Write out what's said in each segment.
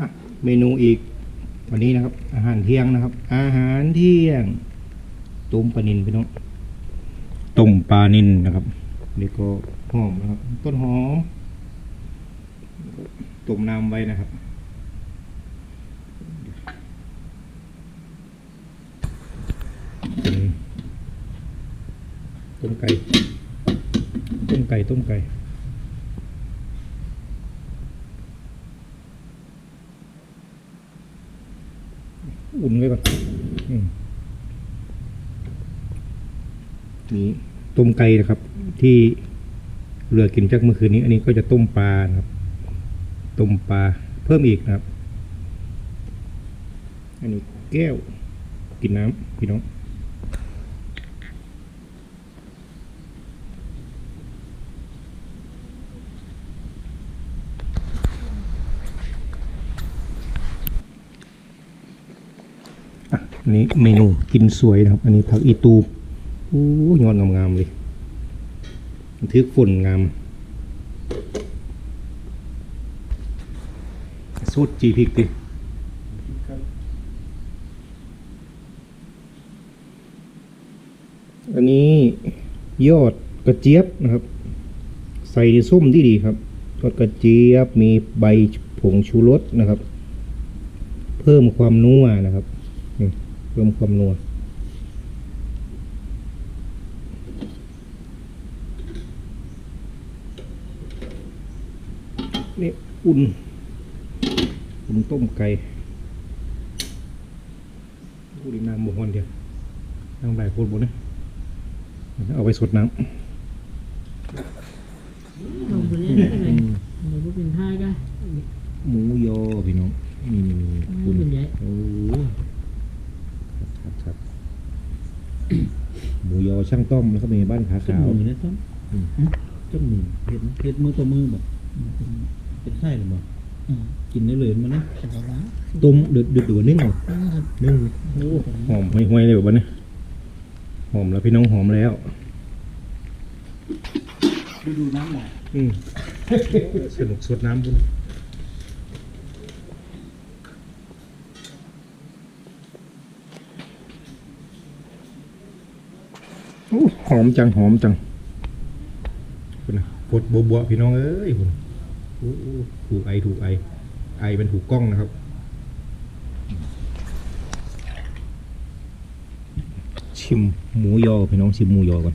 อะเมนูอีก วันนี้นะครับ อาหารเที่ยงนะครับ อาหารเที่ยงต้มปลานินพี่น้องต้มปลานินนะครับนี่ก็หอมนะครับ ต้นหอมต้มน้ำไว้นะครับเป็นต้มไก่ต้มไก่ต้มไก่ อุ่นไว้ก่อนอืมนี่ต้มไก่นะครับ ที่เหลือกินจากเมื่อคืนนี้ อันนี้ก็จะต้มปลานะครับ ต้มปลาเพิ่มอีกนะครับ อันนี้แก้วกินน้ำพี่น้อง อันนี้เมนูกินสวยนะครับ อันนี้ผักอีตูโอ้ยอดงามๆเลยทึกฝุ่นงามสูตรจีพริกดิอันนี้ยอดกระเจี๊ยบนะครับ ใส่ในส้มที่ดีครับยอดกระเจี๊ยบมีใบผงชูรสนะครับ เพิ่มความนัวนะครับ นี่เพิ่มความนัวนี่อุ่นอุ่นต้มไก่อุ่นน้ำบุกวันเดียวน้ำไหลโคตรบนนะเอาไปสดน้ลงไปเล่นได้ไหมเดี๋ยวก็เป็นท่ากันำหมูยอพี่น้องนี่นี่นี่หมูเป็นใหญ่โอ้ครับครับ หมูยอช่างต้อมแล้วก็มีบ้านขาต้นขาวมือนะต้นอืมต้นมือเห็ดนะเห็ดมือต่อมือแบบเป็นไส้หรือเปล่าอืมกินได้เลยมันนะแต่ละร้านต้มเดือดเดือดดือนึ่งเอานะครับนึ่งโอ้หอมห่วยๆเลยแบบนี้หอมแล้วพี่น้องหอมแล้ว ดูดูน้ำหน่อยอืมสนุกสดน้ำบุญ หอมจังหอมจังคุณนะปวดบัวๆพี่น้องเอ้ยคุณโอ้โอ้ถูกไอถูกไอ ไอเป็นถูกกล้องนะครับชิมหมูยอพี่น้องชิมหมูยอก่อน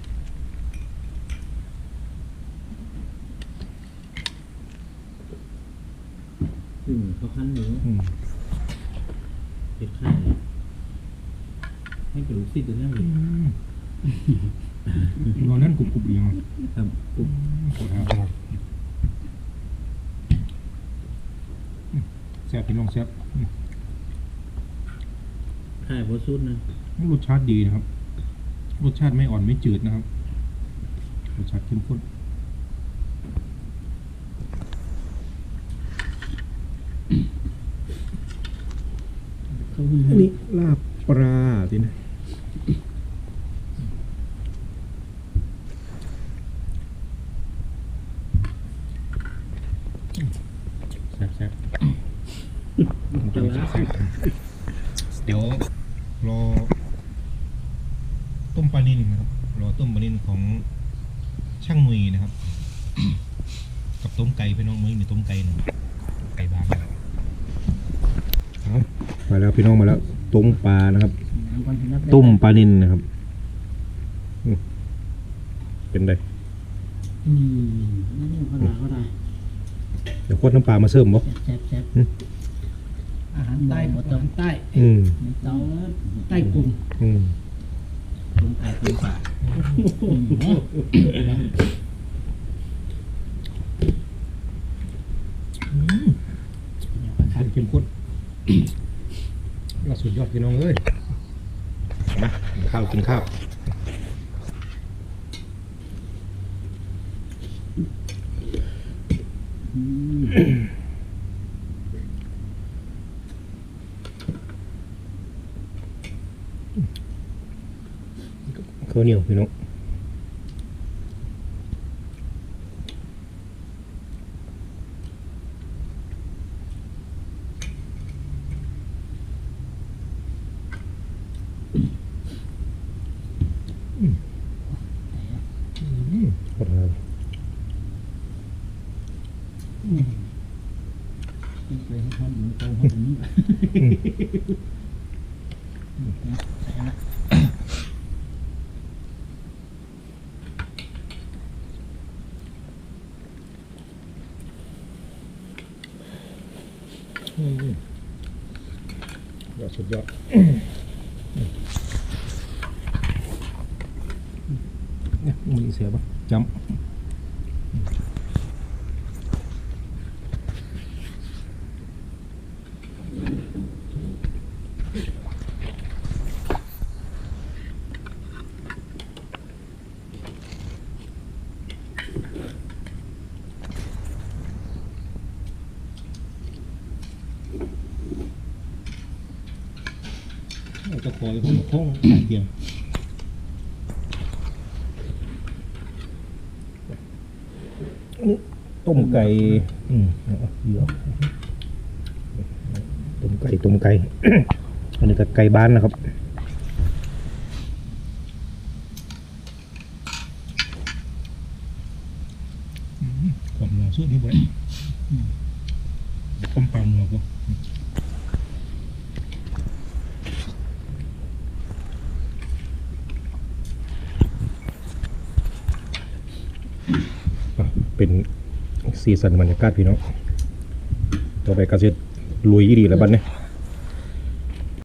อืมเขาคั้นหมูอืมเห็ดไข่ให้กระดูกซีดตัวนั้นเลยรอนั่นกรุบกรุบอีกยังครับปุ๊บขอทานครับแซ่บพี่น้องแซ่บอืมไข่พอสุดนะรสชาติดีนะครับ รสชาติไม่อ่อนไม่จืดนะครับ รสชาติเข้มข้นนอันนี้ลาบปลาสินะแซ่บแซ่บแซ่บแซ่บเดี๋ยว รอต้มปลานิลนะครับ รอต้มปลานิลของช่างหนุยนะครับ กับต้มไก่พี่น้องมือมีต้มไก่หนึ่งไก่บ้านนะครับเอามาแล้วพี่น้องมาแล้วต้มปลานะครับน้ำก่อนนับต้มปลานิลนะครับอืมเป็นไงอืมนั่นเองเขาได้เขาได้เดี๋ยวโคตรน้ำปลามาเสริมบ่แซ่บแซ่บอืม อาหารใต้หมดตรงใต้อืมในเตาใต้กลุ่มอืมกลุ่มไก่กลุ่มป่าอืมข้นเข้มข้นก็สุดยอดพี่น้องเอ้ยมากินข้าวกินข้าว ข้าวเหนียวพี่น้องไปให้ท่านเหมือนโตเพราะผมนี่ ยอดสุดยอดเนี่ยมือเสียปะจำ เราจะคอยผมคงเดียวต้มไก่อืมเยอะต้มไก่ต้มไก่ อันนี้ก็ไก่บ้านนะครับความหนาสุดนี่บ่ต้มปังเหรอกูอะ เป็นสีสันบรรยากาศพี่น้องต่อไปก็จะลุยอีดีแล้วบัดเนี่ย